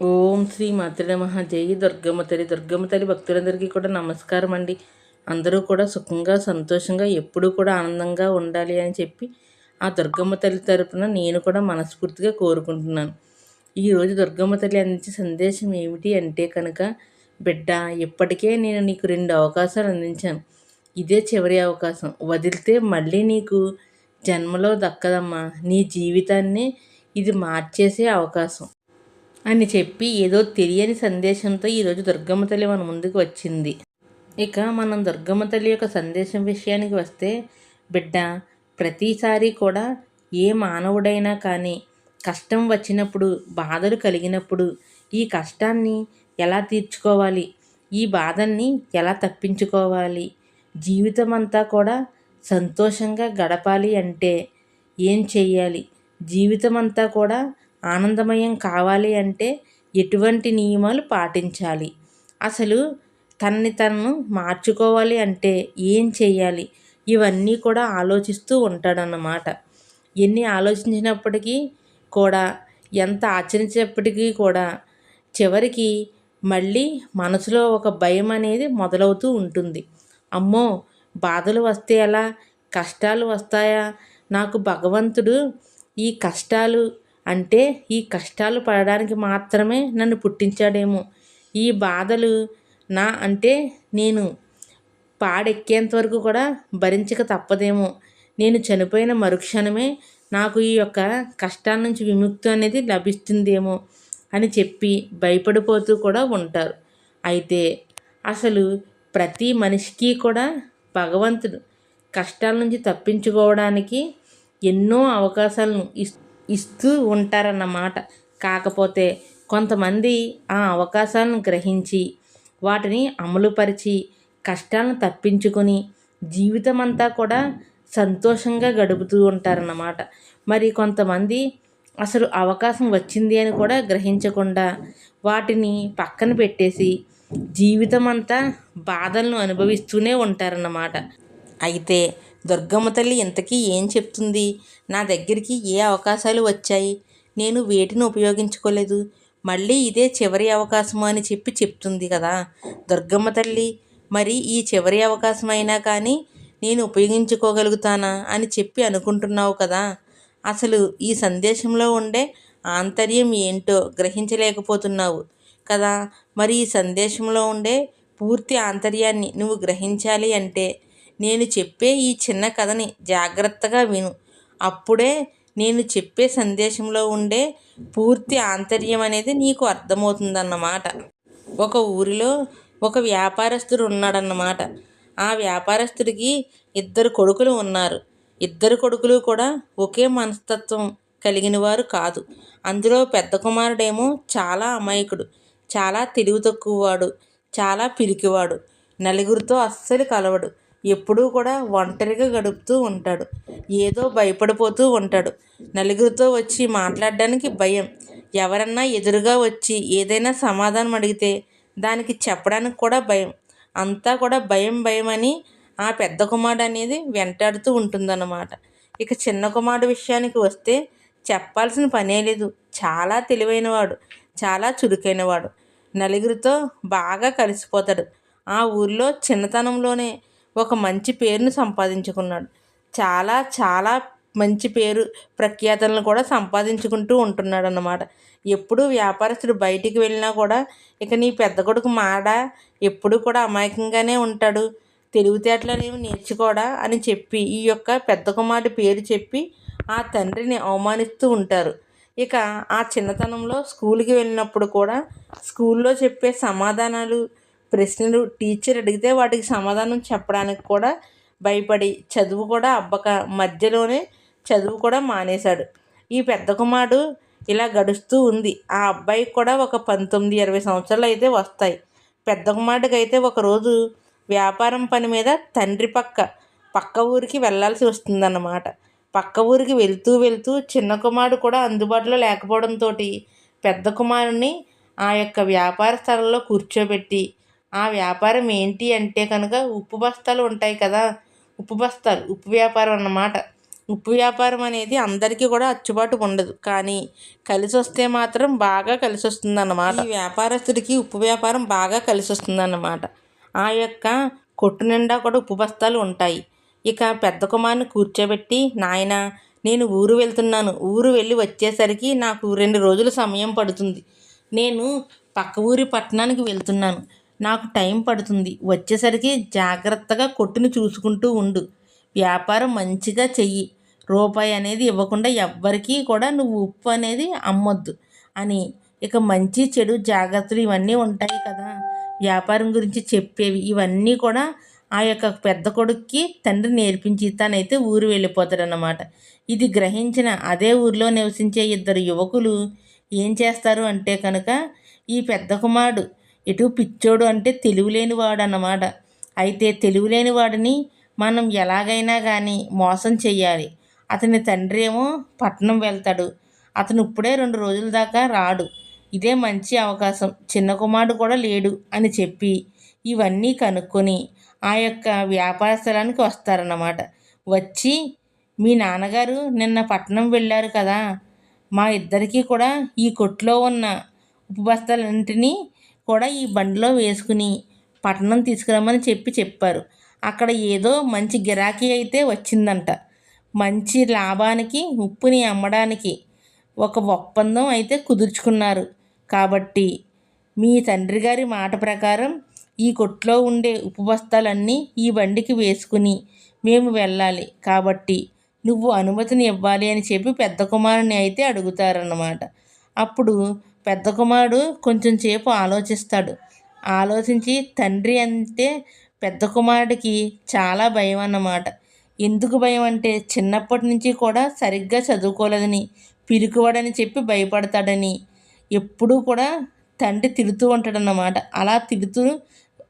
ఓం శ్రీ మాతృ నమ. జై దుర్గమ్మ తల్లి దుర్గమ్మ తల్లి భక్తులందరికీ కూడా నమస్కారం అండి. అందరూ కూడా సుఖంగా సంతోషంగా ఎప్పుడూ కూడా ఆనందంగా ఉండాలి అని చెప్పి ఆ దుర్గమ్మ తల్లి తరపున నేను కూడా మనస్ఫూర్తిగా కోరుకుంటున్నాను. ఈరోజు దుర్గమ్మ తల్లి అందించే సందేశం ఏమిటి అంటే కనుక బిడ్డ ఇప్పటికే నేను నీకు రెండు అవకాశాలు అందించాను. ఇదే చివరి అవకాశం. వదిలితే మళ్ళీ నీకు జన్మలో దక్కదమ్మా. నీ జీవితాన్ని ఇది మార్చేసే అవకాశం. అని చెప్పి ఏదో తెలియని సందేశంతో ఈరోజు దుర్గమ్మ తల్లి మన ముందుకు వచ్చింది. ఇక మనం దుర్గమ్మ తల్లి యొక్క సందేశం విషయానికి వస్తే బిడ్డ ప్రతిసారి కూడా ఏ మానవుడైనా కానీ కష్టం వచ్చినప్పుడు బాధలు కలిగినప్పుడు ఈ కష్టాన్ని ఎలా తీర్చుకోవాలి? ఈ బాధల్ని ఎలా తప్పించుకోవాలి? జీవితం అంతా కూడా సంతోషంగా గడపాలి అంటే ఏం చెయ్యాలి? జీవితం అంతా కూడా ఆనందమయం కావాలి అంటే ఎటువంటి నియమాలు పాటించాలి? అసలు తనని తను మార్చుకోవాలి అంటే ఏం చేయాలి? ఇవన్నీ కూడా ఆలోచిస్తూ ఉంటాడన్నమాట. ఎన్ని ఆలోచించినప్పటికీ కూడా ఎంత ఆచరించినప్పటికీ కూడా చివరికి మళ్ళీ మనసులో ఒక భయం అనేది మొదలవుతూ ఉంటుంది. అమ్మో బాధలు వస్తే ఎలా? కష్టాలు వస్తాయా? నాకు భగవంతుడు ఈ కష్టాలు అంటే ఈ కష్టాలు పడడానికి మాత్రమే నన్ను పుట్టించాడేమో. ఈ బాధలు నా అంటే నేను పాడెక్కేంత వరకు కూడా భరించక తప్పదేమో. నేను చనిపోయిన మరుక్షణమే నాకు ఈ యొక్క కష్టాల నుంచి విముక్తి అనేది లభిస్తుందేమో అని చెప్పి భయపడిపోతూ కూడా ఉంటారు. అయితే అసలు ప్రతి మనిషికి కూడా భగవంతుడు కష్టాల నుంచి తప్పించుకోవడానికి ఎన్నో అవకాశాలను ఇస్తూ ఇస్తూ ఉంటారన్నమాట. కాకపోతే కొంతమంది ఆ అవకాశాలను గ్రహించి వాటిని అమలుపరిచి కష్టాలను తప్పించుకొని జీవితం అంతా కూడా సంతోషంగా గడుపుతూ ఉంటారన్నమాట. మరి కొంతమంది అసలు అవకాశం వచ్చింది అని కూడా గ్రహించకుండా వాటిని పక్కన పెట్టేసి జీవితం అంతా బాధలను అనుభవిస్తూనే ఉంటారన్నమాట. అయితే దుర్గమ్మ తల్లి ఇంతకీ ఏం చెప్తుంది? నా దగ్గరికి ఏ అవకాశాలు వచ్చాయి? నేను వేటిని ఉపయోగించుకోలేదు? మళ్ళీ ఇదే చివరి అవకాశము అని చెప్పి చెప్తుంది కదా దుర్గమ్మ తల్లి. మరి ఈ చివరి అవకాశం అయినా కానీ నేను ఉపయోగించుకోగలుగుతానా అని చెప్పి అనుకుంటున్నావు కదా? అసలు ఈ సందేశంలో ఉండే ఆంతర్యం ఏంటో గ్రహించలేకపోతున్నావు కదా? మరి ఈ సందేశంలో ఉండే పూర్తి ఆంతర్యాన్ని నువ్వు గ్రహించాలి అంటే నేను చెప్పే ఈ చిన్న కథని జాగ్రత్తగా విను. అప్పుడే నేను చెప్పే సందేశంలో ఉండే పూర్తి ఆంతర్యం అనేది నీకు అర్థమవుతుందన్నమాట. ఒక ఊరిలో ఒక వ్యాపారస్తుడు ఉన్నాడన్నమాట. ఆ వ్యాపారస్తుడికి ఇద్దరు కొడుకులు ఉన్నారు. ఇద్దరు కొడుకులు కూడా ఒకే మనస్తత్వం కలిగిన వారు కాదు. అందులో పెద్ద కుమారుడేమో చాలా అమాయకుడు చాలా తెలివి తక్కువవాడు చాలా పిరికివాడు నలుగురితో అస్సలు కలవడు. ఎప్పుడూ కూడా ఒంటరిగా గడుపుతూ ఉంటాడు. ఏదో భయపడిపోతూ ఉంటాడు. నలుగురితో వచ్చి మాట్లాడడానికి భయం. ఎవరన్నా ఎదురుగా వచ్చి ఏదైనా సమాధానం అడిగితే దానికి చెప్పడానికి కూడా భయం. అంతా కూడా భయం భయం అని ఆ పెద్ద కుమారుడు అనేది వెంటాడుతూ ఉంటుందన్నమాట. ఇక చిన్న కుమారుడు విషయానికి వస్తే చెప్పాల్సిన పనే లేదు. చాలా తెలివైనవాడు. చాలా చురుకైనవాడు. నలుగురితో బాగా కలిసిపోతాడు. ఆ ఊర్లో చిన్నతనంలోనే ఒక మంచి పేరును సంపాదించుకున్నాడు. చాలా చాలా మంచి పేరు ప్రఖ్యాతలను కూడా సంపాదించుకుంటూ ఉంటున్నాడు అన్నమాట ఎప్పుడు వ్యాపారస్తుడు బయటికి వెళ్ళినా కూడా ఇక నీ పెద్ద కొడుకు మాడ? ఎప్పుడు కూడా అమాయకంగానే ఉంటాడు. తెలివితేటలనేవి నేర్చుకోడా? అని చెప్పి ఈ యొక్క పెద్ద కుమారుడి పేరు చెప్పి ఆ తండ్రిని అవమానిస్తూ ఉంటారు. ఇక ఆ చిన్నతనంలో స్కూల్కి వెళ్ళినప్పుడు కూడా స్కూల్లో చెప్పే సమాధానాలు ప్రశ్నలు టీచర్ అడిగితే వాటికి సమాధానం చెప్పడానికి కూడా భయపడి చదువు కూడా అబ్బక మధ్యలోనే చదువు కూడా మానేశాడు. ఈ పెద్ద కుమారుడు ఇలా గడుస్తూ ఉంది. ఆ అబ్బాయికి కూడా ఒక పంతొమ్మిది ఇరవై సంవత్సరాలు అయితే వస్తాయి. పెద్ద కుమారుడికి అయితే ఒకరోజు వ్యాపారం పని మీద తండ్రి పక్క పక్క ఊరికి వెళ్ళాల్సి వస్తుందన్నమాట. పక్క ఊరికి వెళ్తూ వెళ్తూ చిన్న కుమారుడు కూడా అందుబాటులో లేకపోవడంతో పెద్ద కుమారుని ఆ యొక్క వ్యాపార స్థలంలో కూర్చోబెట్టి ఆ వ్యాపారం ఏంటి అంటే కనుక ఉప్పు బస్తాలు ఉంటాయి కదా. ఉప్పు బస్తాలు ఉప్పు వ్యాపారం అన్నమాట. ఉప్పు వ్యాపారం అనేది అందరికీ కూడా అచ్చుబాటు ఉండదు. కానీ కలిసి వస్తే మాత్రం బాగా కలిసి వస్తుంది అన్నమాట ఈ వ్యాపారస్తుడికి ఉప్పు వ్యాపారం బాగా కలిసి వస్తుంది అన్నమాట ఆ యొక్క కొట్టు నిండా కూడా ఉప్పు బస్తాలు ఉంటాయి. ఇక పెద్ద కుమార్ని కూర్చోబెట్టి నాయన నేను ఊరు వెళ్తున్నాను. ఊరు వెళ్ళి వచ్చేసరికి నాకు రెండు రోజుల సమయం పడుతుంది. నేను పక్క ఊరి పట్టణానికి వెళ్తున్నాను. నాకు టైం పడుతుంది. వచ్చేసరికి జాగ్రత్తగా కొట్టుని చూసుకుంటూ ఉండు. వ్యాపారం మంచిగా చెయ్యి. రూపాయి అనేది ఇవ్వకుండా ఎవ్వరికీ కూడా నువ్వు ఉప్పు అనేది అమ్మొద్దు అని. ఇక మంచి చెడు జాగ్రత్తలు ఇవన్నీ ఉంటాయి కదా. వ్యాపారం గురించి చెప్పేవి ఇవన్నీ కూడా ఆ యొక్క పెద్ద కొడుక్కి తండ్రి నేర్పించి తనైతే ఊరు వెళ్ళిపోతాడనమాట ఇది గ్రహించిన అదే ఊరిలో నివసించే ఇద్దరు యువకులు ఏం చేస్తారు అంటే కనుక ఈ పెద్ద కుమారుడు ఎటు పిచ్చోడు అంటే తెలివిలేనివాడు అన్నమాట అయితే తెలివిలేని వాడిని మనం ఎలాగైనా కానీ మోసం చెయ్యాలి. అతని తండ్రి ఏమో పట్టణం వెళ్తాడు. అతను ఇప్పుడే రెండు రోజుల దాకా రాడు. ఇదే మంచి అవకాశం. చిన్న కుమారుడు కూడా లేడు అని చెప్పి ఇవన్నీ కనుక్కొని ఆ యొక్క వ్యాపార స్థలానికి వస్తారన్నమాట. వచ్చి మీ నాన్నగారు నిన్న పట్టణం వెళ్ళారు కదా. మా ఇద్దరికీ కూడా ఈ కొట్లో ఉన్న ఉప్పు బస్తాలన్నింటినీ కూడా ఈ బండిలో వేసుకుని పట్టణం తీసుకురమ్మని చెప్పి చెప్పారు. అక్కడ ఏదో మంచి గిరాకీ అయితే వచ్చిందంట. మంచి లాభానికి ఉప్పుని అమ్మడానికి ఒక ఒప్పందం అయితే కుదుర్చుకున్నారు. కాబట్టి మీ తండ్రి గారి మాట ప్రకారం ఈ కొట్లో ఉండే ఉప్పు బస్తాలన్నీ ఈ బండికి వేసుకుని మేము వెళ్ళాలి. కాబట్టి నువ్వు అనుమతిని ఇవ్వాలి అని చెప్పి పెద్ద కుమారుని అయితే అడుగుతారన్నమాట. అప్పుడు పెద్ద కుమారుడు కొంచెం సేపు ఆలోచిస్తాడు. ఆలోచించి తండ్రి అంటే పెద్ద కుమారుడికి చాలా భయం అన్నమాట. ఎందుకు భయం అంటే చిన్నప్పటి నుంచి కూడా సరిగ్గా చదువుకోలేదని పిరికివాడని చెప్పి భయపడతాడని. ఎప్పుడూ కూడా తండ్రి తిడుతూ ఉంటాడన్నమాట. అలా తిడుతూ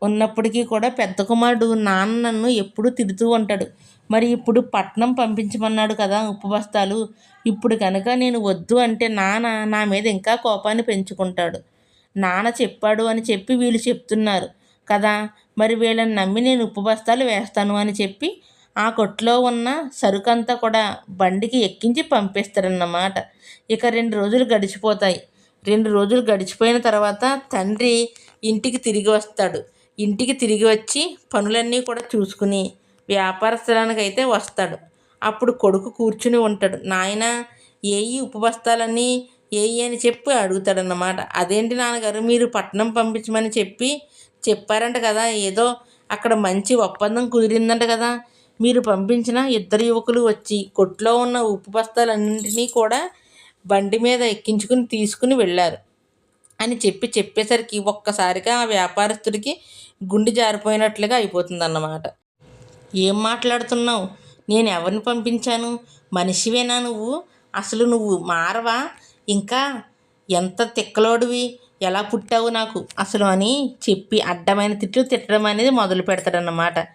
ఉన్నప్పటికీ కూడా పెద్ద కుమారుడు నాన్న నన్ను ఎప్పుడూ తిడుతూ ఉంటాడు. మరి ఇప్పుడు పట్నం పంపించమన్నాడు కదా ఉప్పు బస్తాలు ఇప్పుడు కనుక నేను వద్దు అంటే నాన్న నా మీద ఇంకా కోపాన్ని పెంచుకుంటాడు. నాన్న చెప్పాడు అని చెప్పి వీళ్ళు చెప్తున్నారు కదా. మరి వీళ్ళని నమ్మి నేను ఉప్పు బస్తాలు వేస్తాను అని చెప్పి ఆ కొట్లో ఉన్న సరుకంతా కూడా బండికి ఎక్కించి పంపిస్తారన్నమాట. ఇక రెండు రోజులు గడిచిపోతాయి. రెండు రోజులు గడిచిపోయిన తర్వాత తండ్రి ఇంటికి తిరిగి వస్తాడు. ఇంటికి తిరిగి వచ్చి పనులన్నీ కూడా చూసుకుని వ్యాపార స్థలానికి అయితే వస్తాడు. అప్పుడు కొడుకు కూర్చుని ఉంటాడు. నాయన ఏయి ఉప్పు బస్తాలన్నీ ఏయి అని చెప్పి అడుగుతాడన్నమాట. అదేంటి నాన్నగారు మీరు పట్నం పంపించమని చెప్పి చెప్పారంట కదా. ఏదో అక్కడ మంచి ఒప్పందం కుదిరిందంట కదా. మీరు పంపించిన ఇద్దరు యువకులు వచ్చి కొట్లో ఉన్న ఉప్పు బస్తాలన్నింటినీ కూడా బండి మీద ఎక్కించుకుని తీసుకుని వెళ్ళారు. అని చెప్పి చెప్పేసరికి ఒక్కసారిగా ఆ వ్యాపారస్తుడికి గుండె జారిపోయినట్లుగా అయిపోతుందన్నమాట. ఏం మాట్లాడుతున్నావు? నేను ఎవరిని పంపించాను? మనిషివేనా నువ్వు? అసలు నువ్వు మారవా? ఇంకా ఎంత తిక్కలోడివి? ఎలా పుట్టావు నాకు? అసలు అని చెప్పి అడ్డమైన తిట్లు తిట్టడం అనేది మొదలు పెడతాడన్నమాట.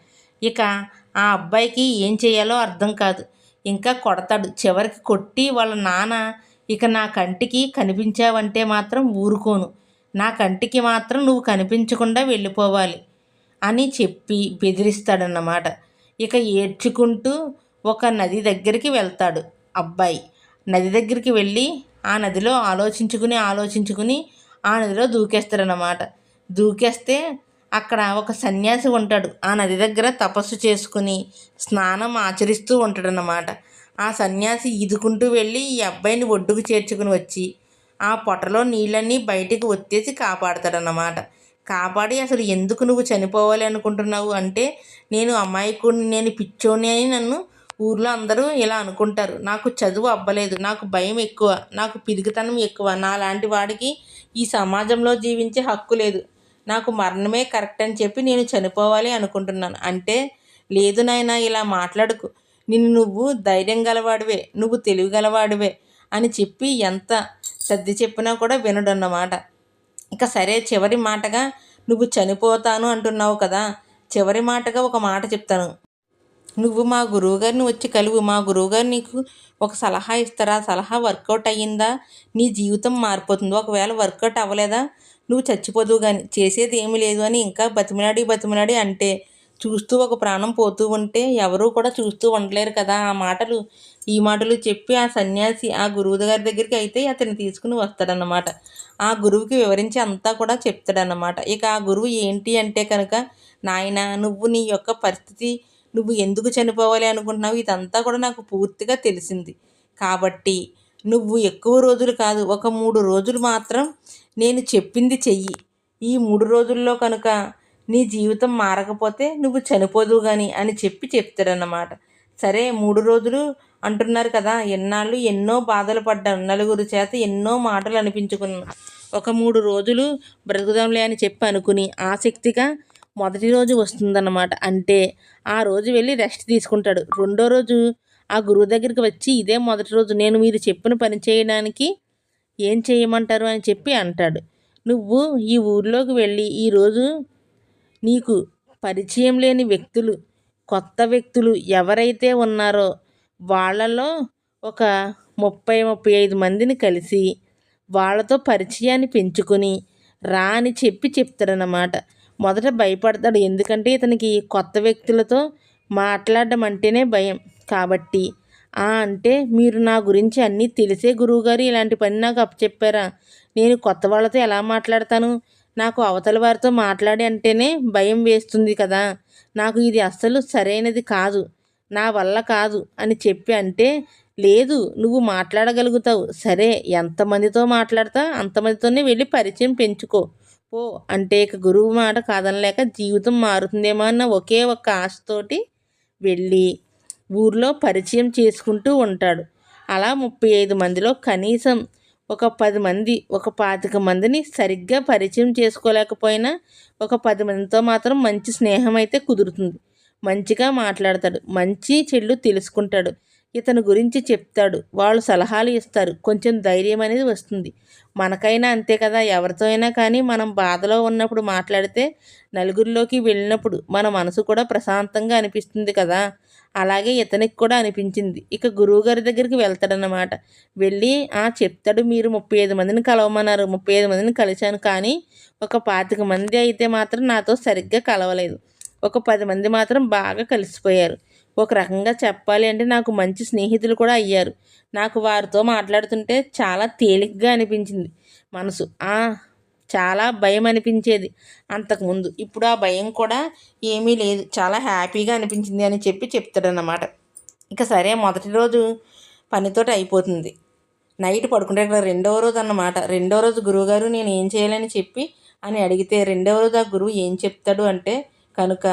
ఇక ఆ అబ్బాయికి ఏం చేయాలో అర్థం కాదు. ఇంకా కొడతాడు. చివరికి కొట్టి వాళ్ళ నాన్న ఇక నా కంటికి కనిపించావంటే మాత్రం ఊరుకోను. నా కంటికి మాత్రం నువ్వు కనిపించకుండా వెళ్ళిపోవాలి అని చెప్పి బెదిరిస్తాడన్నమాట. ఇక ఏడ్చుకుంటూ ఒక నది దగ్గరికి వెళ్తాడు అబ్బాయి. నది దగ్గరికి వెళ్ళి ఆ నదిలో ఆలోచించుకుని ఆలోచించుకుని ఆ నదిలో దూకేస్తాడనమాట దూకేస్తే అక్కడ ఒక సన్యాసి ఉంటాడు. ఆ నది దగ్గర తపస్సు చేసుకుని స్నానం ఆచరిస్తూ ఉంటాడనమాట ఆ సన్యాసి ఈదుకుంటూ వెళ్ళి ఈ అబ్బాయిని ఒడ్డుకు చేర్చుకుని వచ్చి ఆ పొట్టలో నీళ్ళన్నీ బయటికి ఒత్తేసి కాపాడతాడన్నమాట. కాపాడి అసలు ఎందుకు నువ్వు చనిపోవాలి అనుకుంటున్నావు అంటే నేను అమాయకుడిని నేను పిచ్చోని అని నన్ను ఊర్లో అందరూ ఇలా అనుకుంటారు. నాకు చదువు అవ్వలేదు నాకు భయం ఎక్కువ నాకు పిరిగితనం ఎక్కువ నాలాంటి వాడికి ఈ సమాజంలో జీవించే హక్కు లేదు. నాకు మరణమే కరెక్ట్ అని చెప్పి నేను చనిపోవాలి అనుకుంటున్నాను. అంటే లేదు నాయన ఇలా మాట్లాడుకు. నిన్ను నువ్వు ధైర్యం గలవాడివే నువ్వు తెలివి గలవాడివే అని చెప్పి ఎంత సర్ది చెప్పినా కూడా వినడన్నమాట. ఇక సరే చివరి మాటగా నువ్వు చనిపోతాను అంటున్నావు కదా చివరి మాటగా ఒక మాట చెప్తాను. నువ్వు మా గురువుగారిని వచ్చి కలువు. మా గురువుగారు నీకు ఒక సలహా ఇస్తారా? సలహా వర్కౌట్ అయ్యిందా? నీ జీవితం మారిపోతుంది? ఒకవేళ వర్కౌట్ అవ్వలేదా? నువ్వు చచ్చిపోదువు కానీ చేసేది ఏమీ లేదు అని ఇంకా బతిమినాడి బతిమినాడి అంటే చూస్తూ ఒక ప్రాణం పోతూ ఉంటే ఎవరూ కూడా చూస్తూ ఉండలేరు కదా. ఆ మాటలు ఈ మాటలు చెప్పి ఆ సన్యాసి ఆ గురువు గారి దగ్గరికి అయితే అతన్ని తీసుకుని వస్తాడన్నమాట. ఆ గురువుకి వివరించి అంతా కూడా చెప్తాడన్నమాట. ఇక ఆ గురువు ఏంటి అంటే కనుక నాయన నువ్వు నీ యొక్క పరిస్థితి నువ్వు ఎందుకు చనిపోవాలి అనుకుంటున్నావు? ఇదంతా కూడా నాకు పూర్తిగా తెలిసింది. కాబట్టి నువ్వు ఎక్కువ రోజులు కాదు ఒక మూడు రోజులు మాత్రం నేను చెప్పింది చెయ్యి. ఈ మూడు రోజుల్లో కనుక నీ జీవితం మారకపోతే నువ్వు చనిపోదు కానీ అని చెప్పి చెప్తాడన్నమాట. సరే మూడు రోజులు అంటున్నారు కదా ఎన్నాళ్ళు ఎన్నో బాధలు పడ్డాను నలుగురు చేత ఎన్నో మాటలు అనిపించుకున్నాను ఒక మూడు రోజులు బ్రతుకుదాంలే అని చెప్పి అనుకుని ఆసక్తిగా మొదటి రోజు వస్తుందన్నమాట. అంటే ఆ రోజు వెళ్ళి రెస్ట్ తీసుకుంటాడు. రెండో రోజు ఆ గురువు దగ్గరికి వచ్చి ఇదే మొదటి రోజు నేను మీరు చెప్పిన పని చేయడానికి ఏం చేయమంటారు? అని చెప్పి అంటాడు. నువ్వు ఈ ఊర్లోకి వెళ్ళి ఈరోజు నీకు పరిచయం లేని వ్యక్తులు కొత్త వ్యక్తులు ఎవరైతే ఉన్నారో వాళ్ళలో ఒక ముప్పై ముప్పై ఐదు మందిని కలిసి వాళ్ళతో పరిచయాన్ని పెంచుకొని రా అని చెప్పి చెప్తాడనమాట మొదట భయపడతాడు. ఎందుకంటే ఇతనికి కొత్త వ్యక్తులతో మాట్లాడడం అంటేనే భయం. కాబట్టి ఆ అంటే మీరు నా గురించి అన్నీ తెలిసే గురువుగారు. ఇలాంటి పని నాకు అప్పచెప్పారా? నేను కొత్త వాళ్ళతో ఎలా మాట్లాడతాను? నాకు అవతల వారితో మాట్లాడి అంటేనే భయం వేస్తుంది కదా. నాకు ఇది అస్సలు సరైనది కాదు. నా వల్ల కాదు అని చెప్పి అంటే లేదు నువ్వు మాట్లాడగలుగుతావు. సరే ఎంతమందితో మాట్లాడతా అంతమందితోనే వెళ్ళి పరిచయం పెంచుకో. పో అంటే ఇక గురువు మాట కాదనలేక జీవితం మారుతుందేమో అన్న ఒకే ఒక్క ఆశతోటి వెళ్ళి ఊర్లో పరిచయం చేసుకుంటూ ఉంటాడు. అలా ముప్పై ఐదు మందిలో కనీసం ఒక పది మంది ఒక పాతిక మందిని సరిగ్గా పరిచయం చేసుకోలేకపోయినా ఒక పది మందితో మాత్రం మంచి స్నేహం అయితే కుదురుతుంది. మంచిగా మాట్లాడతాడు మంచి చెల్లు తెలుసుకుంటాడు ఇతని గురించి చెప్తాడు వాళ్ళు సలహాలు ఇస్తారు కొంచెం ధైర్యం అనేది వస్తుంది. మనకైనా అంతే కదా ఎవరితో అయినా కానీ మనం బాధలో ఉన్నప్పుడు మాట్లాడితే నలుగురిలోకి వెళ్ళినప్పుడు మన మనసు కూడా ప్రశాంతంగా అనిపిస్తుంది కదా. అలాగే ఇతనికి కూడా అనిపించింది. ఇక గురువుగారి దగ్గరికి వెళ్తాడనమాట వెళ్ళి ఆ చెప్తాడు మీరు ముప్పై ఐదు మందిని కలవమన్నారు. ముప్పై ఐదు మందిని కలిశాను కానీ ఒక పాతిక మంది అయితే మాత్రం నాతో సరిగ్గా కలవలేదు. ఒక పది మంది మాత్రం బాగా కలిసిపోయారు. ఒక రకంగా చెప్పాలి అంటే నాకు మంచి స్నేహితులు కూడా అయ్యారు. నాకు వారితో మాట్లాడుతుంటే చాలా తేలిగ్గా అనిపించింది. మనసు చాలా భయం అనిపించేది. అంతకుముందు ఇప్పుడు ఆ భయం కూడా ఏమీ లేదు. చాలా హ్యాపీగా అనిపించింది అని చెప్పి చెప్తాడనమాట ఇక సరే మొదటి రోజు పనితోటి అయిపోతుంది. నైట్ పడుకుంటే ఇక్కడ రెండవ రోజు అన్నమాట. రెండవ రోజు గురువుగారు నేను ఏం చేయాలని చెప్పి అని అడిగితే రెండవ రోజు ఆ గురువు ఏం చెప్తాడు? అంటే కనుక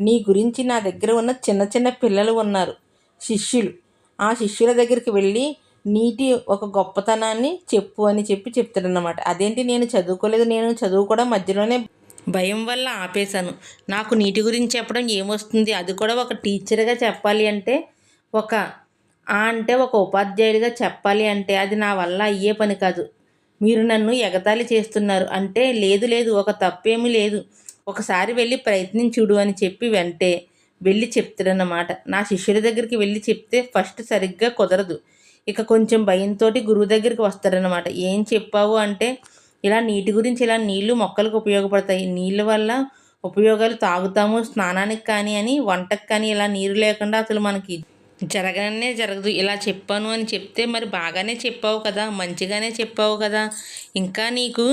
నీ గురించి నా దగ్గర ఉన్న చిన్న చిన్న పిల్లలు ఉన్నారు. శిష్యులు. ఆ శిష్యుల దగ్గరికి వెళ్ళి నీటి ఒక గొప్పతనాన్ని చెప్పు అని చెప్పి చెప్తాడనమాట అదేంటి నేను చదువుకోలేదు నేను చదువు కూడా మధ్యలోనే భయం వల్ల ఆపేశాను. నాకు నీటి గురించి చెప్పడం ఏమొస్తుంది? అది కూడా ఒక టీచర్గా చెప్పాలి అంటే ఒక ఆ అంటే ఒక ఉపాధ్యాయుడిగా చెప్పాలి అంటే అది నా వల్ల అయ్యే పని కాదు. మీరు నన్ను ఎగతాళి చేస్తున్నారు అంటే లేదు లేదు ఒక తప్పేమీ లేదు. ఒకసారి వెళ్ళి ప్రయత్నించుడు అని చెప్పి వెంటే వెళ్ళి చెప్తాడన్నమాట. నా శిష్యుల దగ్గరికి వెళ్ళి చెప్తే ఫస్ట్ సరిగ్గా కుదరదు. ఇక కొంచెం భయంతో గురువు దగ్గరికి వస్తారనమాట ఏం చెప్పావు అంటే ఇలా నీటి గురించి ఇలా నీళ్ళు మొక్కలకు ఉపయోగపడతాయి. నీళ్ళ వల్ల ఉపయోగాలు తాగుతాము స్నానానికి కానీ అని వంటకు కానీ ఇలా నీరు లేకుండా అసలు మనకి జరగనే జరగదు. ఇలా చెప్పాను అని చెప్తే మరి బాగానే చెప్పావు కదా మంచిగానే చెప్పావు కదా. ఇంకా నీకు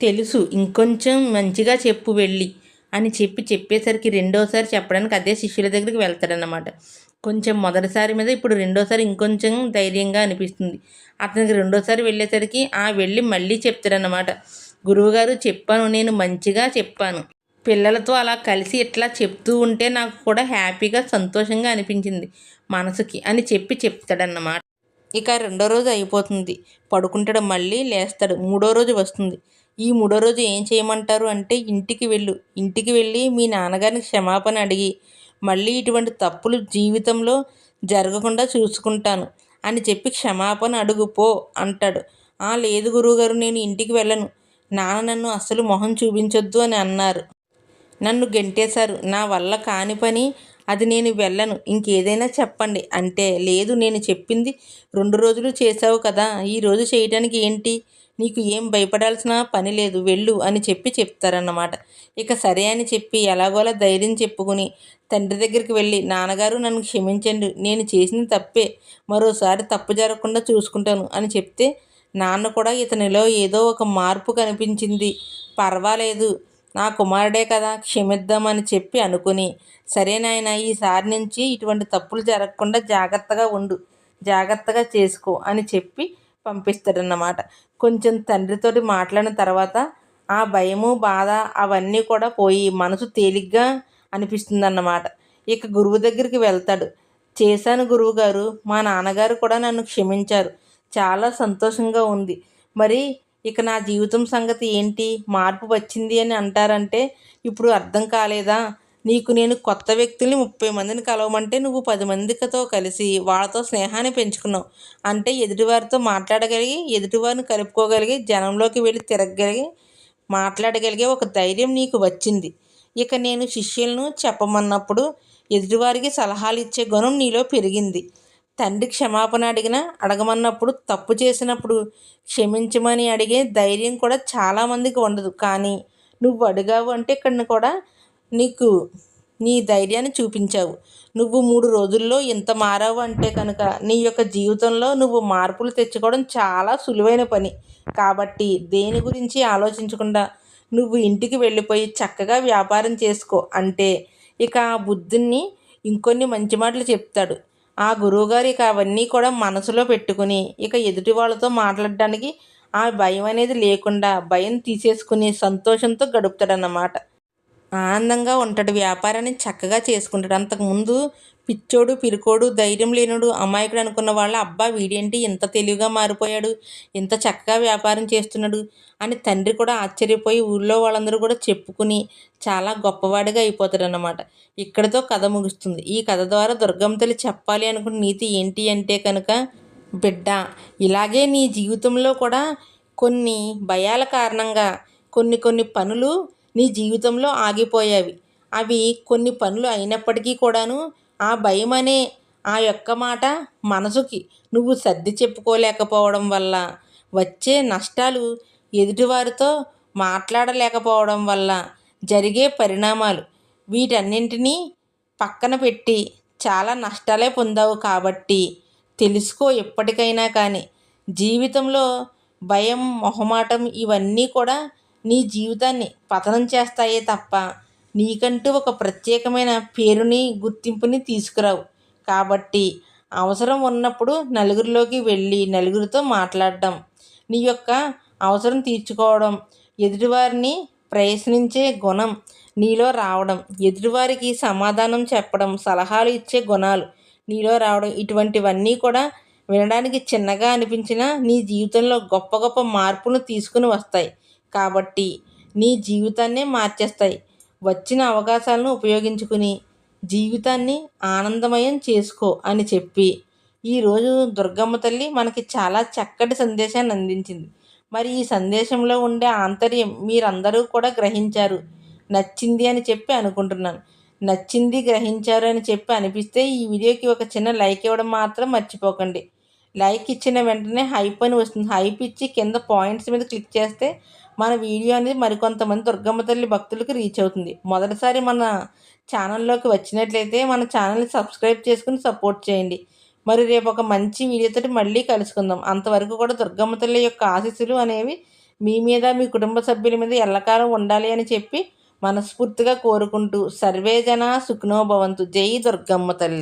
తెలుసు ఇంకొంచెం మంచిగా చెప్పు వెళ్ళి అని చెప్పి చెప్పేసరికి రెండోసారి చెప్పడానికి అదే శిష్యుల దగ్గరికి వెళ్తాడనమాట కొంచెం మొదటిసారి మీద ఇప్పుడు రెండోసారి ఇంకొంచెం ధైర్యంగా అనిపిస్తుంది. అతనికి రెండోసారి వెళ్ళేసరికి ఆ వెళ్ళి మళ్ళీ చెప్తారన్నమాట గురువుగారు చెప్పాను నేను మంచిగా చెప్పాను. పిల్లలతో అలా కలిసి ఇట్లా చెప్తూ ఉంటే నాకు కూడా హ్యాపీగా సంతోషంగా అనిపించింది మనసుకి అని చెప్పి చెప్తాడన్నమాట. ఇక రెండో రోజు అయిపోతుంది. పడుకుంటాడు మళ్ళీ లేస్తాడు. మూడో రోజు వస్తుంది. ఈ మూడో రోజు ఏం చేయమంటారు అంటే ఇంటికి వెళ్ళు. ఇంటికి వెళ్ళి మీ నాన్నగారిని క్షమాపణ అడిగి మళ్ళీ ఇటువంటి తప్పులు జీవితంలో జరగకుండా చూసుకుంటాను. అని చెప్పి క్షమాపణ అడుగు పో అంటాడు. ఆ లేదు గురువుగారు నేను ఇంటికి వెళ్ళను. నాన్న నన్ను అస్సలు మొహం చూపించొద్దు అని అన్నారు. నన్ను గెంటేశారు. నా వల్ల కాని పని అది నేను వెళ్ళను. ఇంకేదైనా చెప్పండి. అంటే లేదు నేను చెప్పింది రెండు రోజులు చేసావు కదా ఈరోజు చేయటానికి చేయడానికి ఏంటి? నీకు ఏం భయపడాల్సిన పని లేదు వెళ్ళు అని చెప్పి చెప్తారన్నమాట. ఇక సరే అని చెప్పి ఎలాగోలా ధైర్యం చెప్పుకుని తండ్రి దగ్గరికి వెళ్ళి నాన్నగారు నన్ను క్షమించండి నేను చేసిన తప్పే మరోసారి తప్పు జరగకుండా చూసుకుంటాను అని చెప్తే నాన్న కూడా ఇతనిలో ఏదో ఒక మార్పు కనిపించింది పర్వాలేదు నా కుమారుడే కదా క్షమిద్దామని చెప్పి అనుకుని సరే నాయన ఈసారి నుంచి ఇటువంటి తప్పులు జరగకుండా జాగ్రత్తగా ఉండు జాగ్రత్తగా చేసుకో అని చెప్పి పంపిస్తాడన్నమాట. కొంచెం తండ్రితోటి మాట్లాడిన తర్వాత ఆ భయము బాధ అవన్నీ కూడా పోయి మనసు తేలిగ్గా అనిపిస్తుంది అన్నమాట ఇక గురువు దగ్గరికి వెళ్తాడు. చేశాను గురువు గారు మా నాన్నగారు కూడా నన్ను క్షమించారు. చాలా సంతోషంగా ఉంది. మరి ఇక నా జీవితం సంగతి ఏంటి? మార్పు వచ్చింది అని అంటారంటే ఇప్పుడు అర్థం కాలేదా? నీకు నేను కొత్త వ్యక్తుల్ని ముప్పై మందిని కలవమంటే నువ్వు పది మందితో కలిసి వాళ్ళతో స్నేహాన్ని పెంచుకున్నావు. అంటే ఎదుటివారితో మాట్లాడగలిగి ఎదుటివారిని కలుపుకోగలిగి జనంలోకి వెళ్ళి తిరగగలిగి మాట్లాడగలిగే ఒక ధైర్యం నీకు వచ్చింది. ఇక నేను శిష్యులను చెప్పమన్నప్పుడు ఎదుటివారికి సలహాలు ఇచ్చే గుణం నీలో పెరిగింది. తండ్రి క్షమాపణ అడిగిన అడగమన్నప్పుడు తప్పు చేసినప్పుడు క్షమించమని అడిగే ధైర్యం కూడా చాలామందికి ఉండదు. కానీ నువ్వు అడిగావు అంటే ఇక్కడ కూడా నీకు నీ ధైర్యాన్ని చూపించావు. నువ్వు మూడు రోజుల్లో ఇంత మారావు అంటే కనుక నీ యొక్క జీవితంలో నువ్వు మార్పులు తెచ్చుకోవడం చాలా సులువైన పని. కాబట్టి దేని గురించి ఆలోచించకుండా నువ్వు ఇంటికి వెళ్ళిపోయి చక్కగా వ్యాపారం చేసుకో అంటే ఇక ఆ బుద్ధుని ఇంకొన్ని మంచి మాటలు చెప్తాడు. ఆ గురువుగారు ఇక అవన్నీ కూడా మనసులో పెట్టుకుని ఇక ఎదుటి వాళ్ళతో మాట్లాడడానికి ఆ భయం అనేది లేకుండా భయం తీసేసుకుని సంతోషంతో గడుపుతాడన్నమాట. ఆనందంగా ఉంటాడు. వ్యాపారాన్ని చక్కగా చేసుకుంటాడు. అంతకుముందు పిచ్చోడు పిరుకోడు ధైర్యం లేనుడు అమాయకుడు అనుకున్న వాళ్ళ అబ్బా వీడేంటి? ఇంత తెలివిగా మారిపోయాడు. ఇంత చక్కగా వ్యాపారం చేస్తున్నాడు అని తండ్రి కూడా ఆశ్చర్యపోయి ఊళ్ళో వాళ్ళందరూ కూడా చెప్పుకుని చాలా గొప్పవాడిగా అయిపోతాడనమాట ఇక్కడితో కథ ముగుస్తుంది. ఈ కథ ద్వారా దుర్గమ్మ తల్లి చెప్పాలి అనుకున్న నీతి ఏంటి అంటే కనుక బిడ్డ ఇలాగే నీ జీవితంలో కూడా కొన్ని భయాల కారణంగా కొన్ని కొన్ని పనులు నీ జీవితంలో ఆగిపోయావి. అవి కొన్ని పనులు అయినప్పటికీ కూడాను ఆ భయం అనే ఆ యొక్క మాట మనసుకి. నువ్వు సర్ది చెప్పుకోలేకపోవడం వల్ల వచ్చే నష్టాలు ఎదుటివారితో మాట్లాడలేకపోవడం వల్ల జరిగే పరిణామాలు వీటన్నింటినీ పక్కన పెట్టి చాలా నష్టాలే పొందావు కాబట్టి తెలుసుకో ఎప్పటికైనా కానీ. జీవితంలో భయం మొహమాటం ఇవన్నీ కూడా నీ జీవితాన్ని పతనం చేస్తాయే తప్ప నీకంటూ ఒక ప్రత్యేకమైన పేరుని గుర్తింపుని తీసుకురావు. కాబట్టి అవసరం ఉన్నప్పుడు నలుగురిలోకి వెళ్ళి నలుగురితో మాట్లాడడం నీ యొక్క అవసరం తీర్చుకోవడం ఎదుటివారిని ప్రయత్నించే గుణం నీలో రావడం ఎదుటివారికి సమాధానం చెప్పడం సలహాలు ఇచ్చే గుణాలు నీలో రావడం ఇటువంటివన్నీ కూడా వినడానికి చిన్నగా అనిపించినా నీ జీవితంలో గొప్ప గొప్ప మార్పును తీసుకుని వస్తాయి. కాబట్టి నీ జీవితాన్నే మార్చేస్తాయి. వచ్చిన అవకాశాలను ఉపయోగించుకుని జీవితాన్ని ఆనందమయం చేసుకో అని చెప్పి ఈరోజు దుర్గమ్మ తల్లి మనకి చాలా చక్కటి సందేశాన్ని అందించింది. మరి ఈ సందేశంలో ఉండే ఆంతర్యం మీరందరూ కూడా గ్రహించారు. నచ్చింది అని చెప్పి అనుకుంటున్నాను. నచ్చింది గ్రహించారు అని చెప్పి అనిపిస్తే ఈ వీడియోకి ఒక చిన్న లైక్ ఇవ్వడం మాత్రం మర్చిపోకండి. లైక్ ఇచ్చిన వెంటనే హైప్ అని వస్తుంది. హైప్ ఇచ్చి కింద పాయింట్స్ మీద క్లిక్ చేస్తే మన వీడియో అనేది మరికొంతమంది దుర్గమ్మ తల్లి భక్తులకు రీచ్ అవుతుంది. మొదటిసారి మన ఛానల్లోకి వచ్చినట్లయితే మన ఛానల్ని సబ్స్క్రైబ్ చేసుకుని సపోర్ట్ చేయండి. మరి రేపు ఒక మంచి వీడియోతో మళ్ళీ కలుసుకుందాం. అంతవరకు కూడా దుర్గమ్మ తల్లి యొక్క ఆశీస్సులు అనేవి మీ మీద మీ కుటుంబ సభ్యుల మీద ఎల్లకాలం ఉండాలి అని చెప్పి మనస్ఫూర్తిగా కోరుకుంటూ సర్వేజన సుఖనోభవంతు జై దుర్గమ్మ తల్లి.